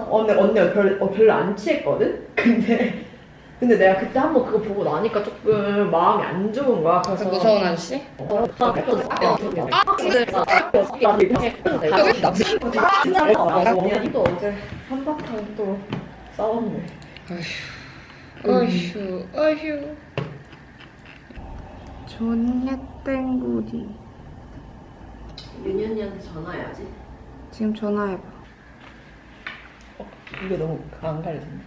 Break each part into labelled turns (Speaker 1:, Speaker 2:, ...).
Speaker 1: 언니 언니가 별, 어, 별로 안 취했거든? 근데 근데 내가 그때 한 번 그거 보고 나니까 조금 마음이 안 좋은 거야. 그래서
Speaker 2: 무서운 아저씨?
Speaker 1: 또 어제 한바탕 또 싸웠네.
Speaker 2: 어휴, 어휴. 존냐 땡구리.
Speaker 1: 윤희 언니한테 전화해야지.
Speaker 2: 지금 전화해봐.
Speaker 1: 이게 너무 안 가려졌네.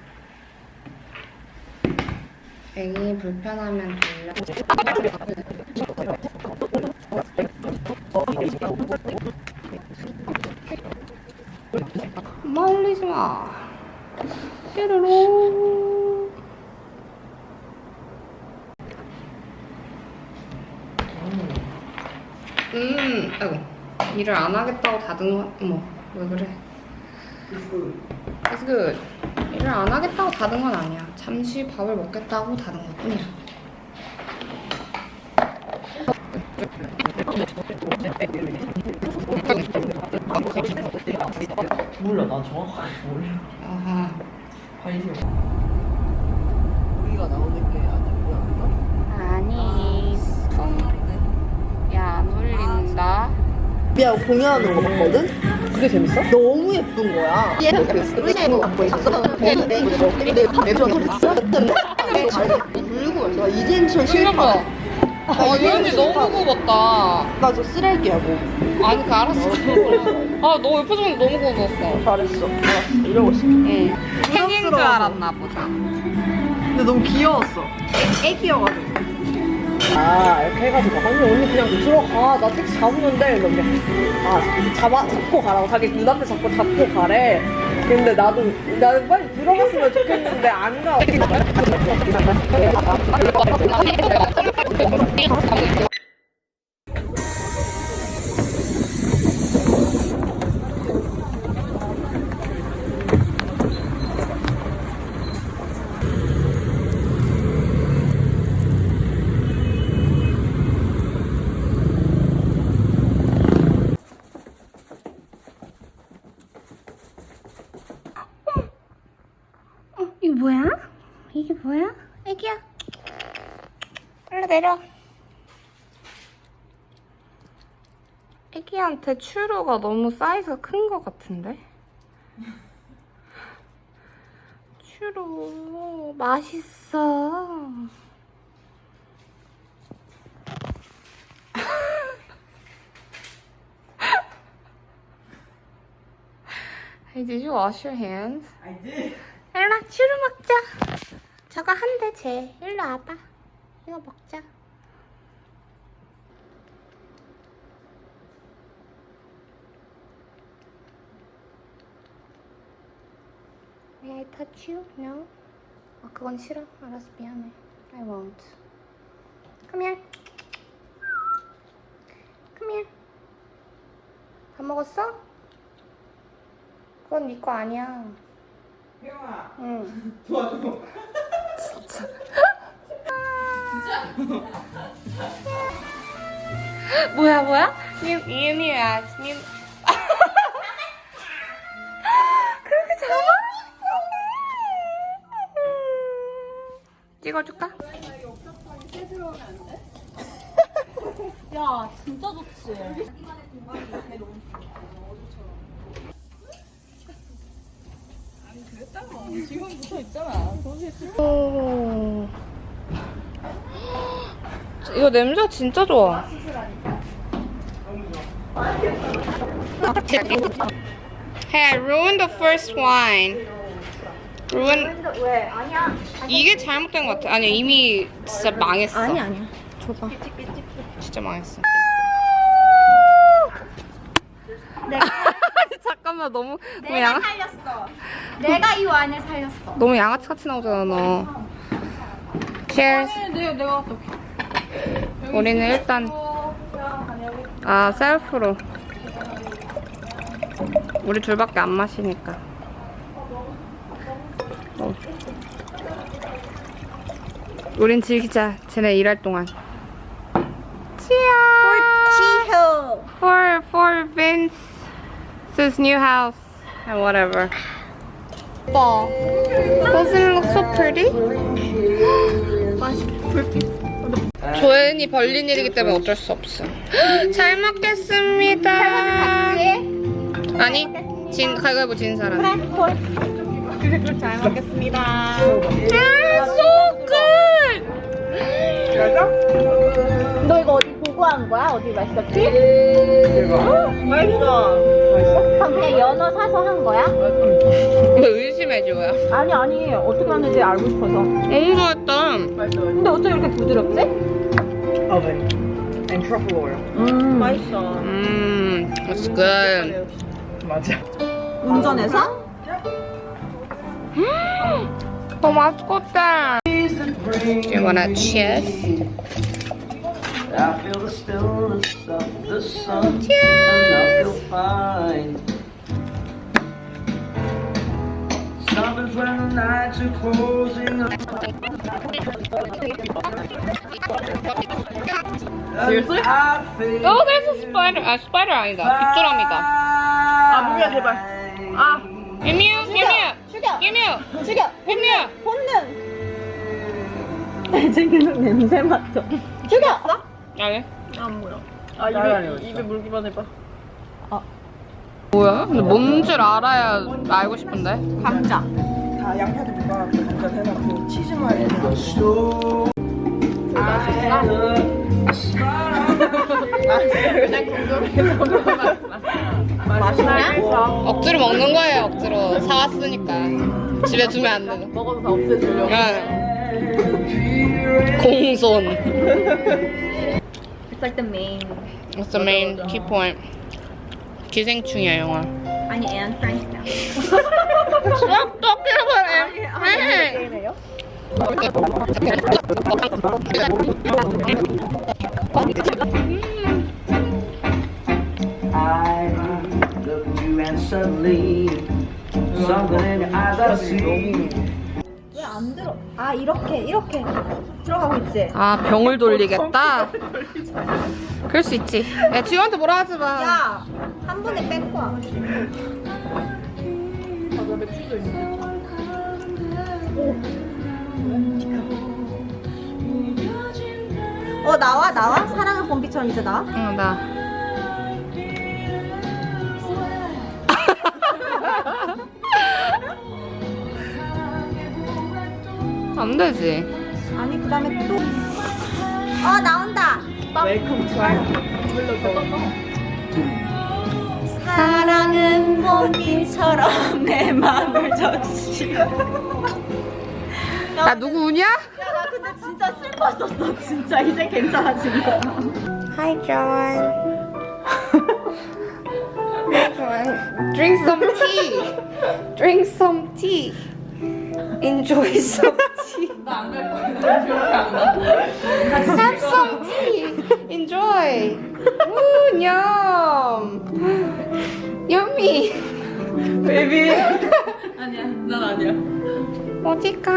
Speaker 2: 애기 불편하면 돌려. 말리지 마. 뾰로롱. 음, 아이고. 일을 안 하겠다고 다든, 어머, 왜 그래? It's good. 일을 안 하겠다고 다든 건 아니야. 잠시 밥을 먹겠다고 다든 것 뿐이야.
Speaker 1: 몰라, 난 정확하게 몰라.
Speaker 2: 아하.
Speaker 1: 관심. 우리가 나오는 게 아니구나.
Speaker 2: 아니. 야, 안 울린다.
Speaker 3: 미아 공연하는 거 봤거든?
Speaker 1: 그게 재밌어?
Speaker 3: 너무 예쁜 거야. 있어. 이젠션 실파.
Speaker 2: 아, 이 언니 너무 굽었다.
Speaker 3: 나저 쓰레기하고.
Speaker 2: 아니, 그 알았어. 아, 너 옆에 좀 너무 굽었어.
Speaker 3: 잘했어. 알았어. 이러고 있어.
Speaker 2: 응. 생인 줄 알았나 보다.
Speaker 3: 근데 너무 귀여웠어. 애, 애기여가지고.
Speaker 1: 아, 이렇게 해가지고. 아니, 언니 그냥 들어가. 나 택시 잡으는데. 이러면 아, 잡아, 잡고 가라고. 자기 눈앞에 잡고 잡고 가래. 근데 나도, 나는 빨리 들어갔으면 좋겠는데 안 가.
Speaker 2: 뭐야? 이게 뭐야? 애기야. 일로 내려. 애기한테 추루가 너무 사이즈가 큰 것 같은데? 추루 맛있어. Hey, did you wash your hands?
Speaker 3: I did.
Speaker 2: 일로 추루 먹자. 저거 한 대 쟤. 일로 와봐. 이거 먹자. May I touch you? No? 아 그건 싫어. 알았어 미안해. I won't. Come here. Come here. 다 먹었어? 그건 네거 아니야.
Speaker 3: 혜영아,
Speaker 2: 응.
Speaker 3: 도와줘.
Speaker 2: 뭐야 뭐야? 님 이은이야 님 그렇게 잡아? 찍어줄까?
Speaker 4: 야, 진짜 좋지.
Speaker 2: 오. 이거 냄새 진짜 좋아. Hey, I ruined the first wine. ruin.
Speaker 4: 왜? 아니야.
Speaker 2: 이게 잘못된 것 같아. 아니 이미 진짜 망했어.
Speaker 4: 아니, 아니야. 줘봐.
Speaker 2: 진짜 망했어.
Speaker 4: 내가,
Speaker 2: 잠깐만 너무 너무
Speaker 4: 내가
Speaker 2: 양
Speaker 4: 살렸어. 내가 이 와인을 살렸어.
Speaker 2: 너무 양아치 같이 나오잖아 너. Cheers.
Speaker 4: 내가, 내가 어떻게.
Speaker 2: 우리는 일단 아 셀프로. 우리 둘밖에 안 마시니까. 어. 우린 즐기자. 쟤네 일할 동안. Cheers.
Speaker 4: 치효.
Speaker 2: For for Vince's new house and whatever. 오빠. Does it look so pretty? 조연이 벌린 일이기 때문에 어쩔 수 없어. 잘 먹겠습니다. 아니, 진 가위바위보 진 사람.
Speaker 3: 잘 먹겠습니다.
Speaker 2: 아, so good.
Speaker 4: 너 이거 어디 보고 한 거야? 어디 맛있었지?
Speaker 3: 맛있어.
Speaker 4: 그럼 그냥 연어 사서 한 거야?
Speaker 2: 왜 의심해 줘요?
Speaker 4: 아니 아니 어떻게 하는지 알고 싶어서.
Speaker 2: 너무 맛있다.
Speaker 4: 근데 어쩜 이렇게 부드럽지?
Speaker 3: oven and truffle oil. 맛있어.
Speaker 2: 음, it's good.
Speaker 3: 맞아.
Speaker 4: 운전해서?
Speaker 2: 더 맛있겠다. Do you wanna cheers?
Speaker 5: I feel the stillness of the sun, and I feel fine. Something's when the nights are closing.
Speaker 3: Seriously?
Speaker 5: I feel
Speaker 2: Oh, there's a spider. 아, 스파이더 아니다. 귀뚜라미다.
Speaker 3: 아, 무비야 제발. 아,
Speaker 2: 유미야, 유미야,
Speaker 4: 죽여!
Speaker 2: 유미야,
Speaker 4: 죽여!
Speaker 2: 유미야.
Speaker 4: 본능! 잘생기는 냄새 맡아. 죽여!
Speaker 2: 아니.
Speaker 3: 안 보여. 아, 입에, 입에 물기만 해봐.
Speaker 2: 뭐야? 근데 뭔 줄 알아야 알고 싶은데.
Speaker 3: 감자. 다 양파도 볶아갖고 감자 해놓고 치즈만 해서. 맛있나?
Speaker 2: 억지로 먹는 거예요, 억지로. 사왔으니까. 집에 두면 안 되는.
Speaker 3: 먹어도 다 없애주려고.
Speaker 2: 응. 공손.
Speaker 4: It's like the main.
Speaker 2: That's the main key point. 기생충이야, 영화.
Speaker 4: 아니, and French now.
Speaker 2: 어떻게 그래?
Speaker 4: 게임이에요?
Speaker 5: I look at you and suddenly something in your eyes I see.
Speaker 4: 왜안 들어? 아, 이렇게, 이렇게 들어가고 있지?
Speaker 2: 아, 병을 돌리겠다? 그럴 수 있지. 야, 지우한테 뭐라 하지 마.
Speaker 4: 야! 한 번에 뺏고 와. 어, 나와, 나와? 사랑의 봄비처럼 이제 나와?
Speaker 2: 응, 나. 안 되지.
Speaker 4: 아니, 그 다음에 또. 어, 나온다!
Speaker 3: 웰컴 투.
Speaker 4: 사랑은 봄비처럼 내 마음을 적시고.
Speaker 2: 야, 누구 우냐?
Speaker 4: 야, 나 근데 진짜 슬펐었어. 진짜 이제 괜찮아진 거야.
Speaker 2: Hi, John. John. Drink some tea. Drink some tea. Enjoy some tea. Have some tea. Enjoy. Ooh, yum. Yummy.
Speaker 3: 베이비. 아니야, 난 아니야.
Speaker 2: 어디 가?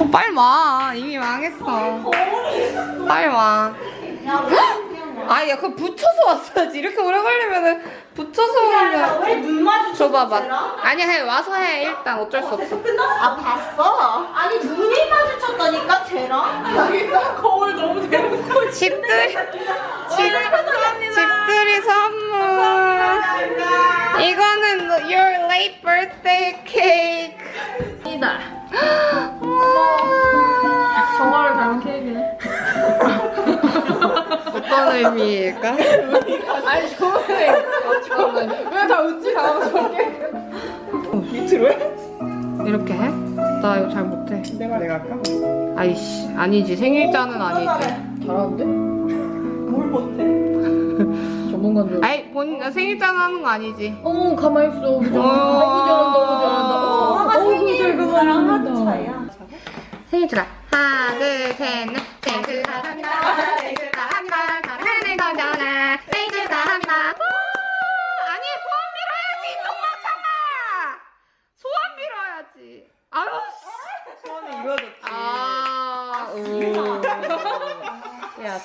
Speaker 2: 어, 빨리 와. 망했어. 빨리 와. 아, 야, 그거 붙여서 왔어야지. 이렇게 오래 걸리면은 붙여서 오면.
Speaker 4: 마주쳐?
Speaker 2: 줘봐봐. 아니야, 해. 와서 해. 일단 어쩔 수 없어.
Speaker 4: 아, 봤어? 아니, 눈이 마주쳤다니까, 쟤랑?
Speaker 3: 여기서 거울 너무 대는 거.
Speaker 2: 집들, 집, 집들이 선물. 이거는 your late birthday cake.
Speaker 3: 이다.
Speaker 2: 어떤 의미일까?
Speaker 3: 아니, 좋은데. 왜다 웃지? 다 저렇게. 밑으로 해?
Speaker 2: 이렇게 해? 나 이거 잘 못해.
Speaker 3: 내가 내가 할까?
Speaker 2: 아이씨, 아니지. 생일자는 아니지.
Speaker 3: 잘하는데? 뭘 못해? 전문가인 줄.
Speaker 2: 아이, 본, 생일자는 하는 거 아니지.
Speaker 3: 어, 가만히 있어. 너무
Speaker 2: 잘한다, 너무
Speaker 3: 잘한다.
Speaker 4: 엄마가 생일 그거랑 하도 차이야.
Speaker 2: 생일 축하. 하나, 둘, 셋, 넷.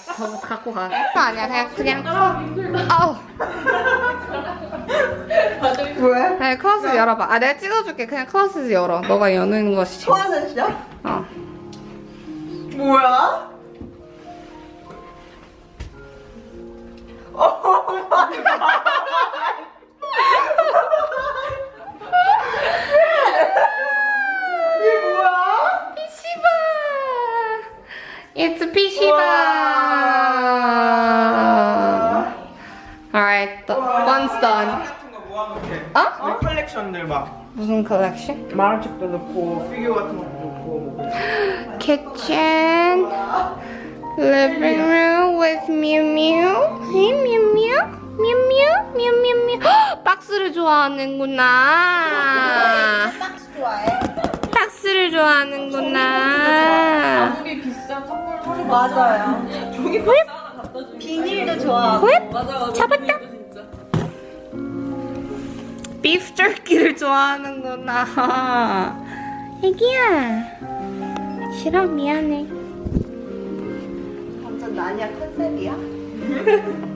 Speaker 2: 저거 갖고 가. 아니야, 그냥, 그냥. 아우.
Speaker 3: 왜?
Speaker 2: 네, 클라스 열어봐. 아, 내가 찍어줄게. 그냥 클라스 열어. 너가 여는 것이. 재밌어.
Speaker 3: 토하는 시작?
Speaker 2: 어. Done.
Speaker 3: 같은 거 모아놓게.
Speaker 2: 어?
Speaker 3: 내 컬렉션들 막
Speaker 2: 무슨 컬렉션?
Speaker 3: 만화책도 넣고 피규어 같은 것도 넣고 뭐.
Speaker 2: Kitchen, living room with Mew Mew. Hey Mew Mew, Mew Mew, Mew Mew Mew. 헉, 박스를 좋아하는구나.
Speaker 4: 박스 좋아해.
Speaker 2: 박스를 좋아하는구나.
Speaker 1: 아무리 비싼 선물.
Speaker 4: 맞아요. 비닐도 좋아하고.
Speaker 2: 왜?
Speaker 1: 맞아, 맞아.
Speaker 2: 잡았다.
Speaker 1: 비닐도 진짜.
Speaker 2: 비프 터키를 좋아하는구나. 애기야. 싫어 미안해.
Speaker 4: 완전 나냐 컨셉이야?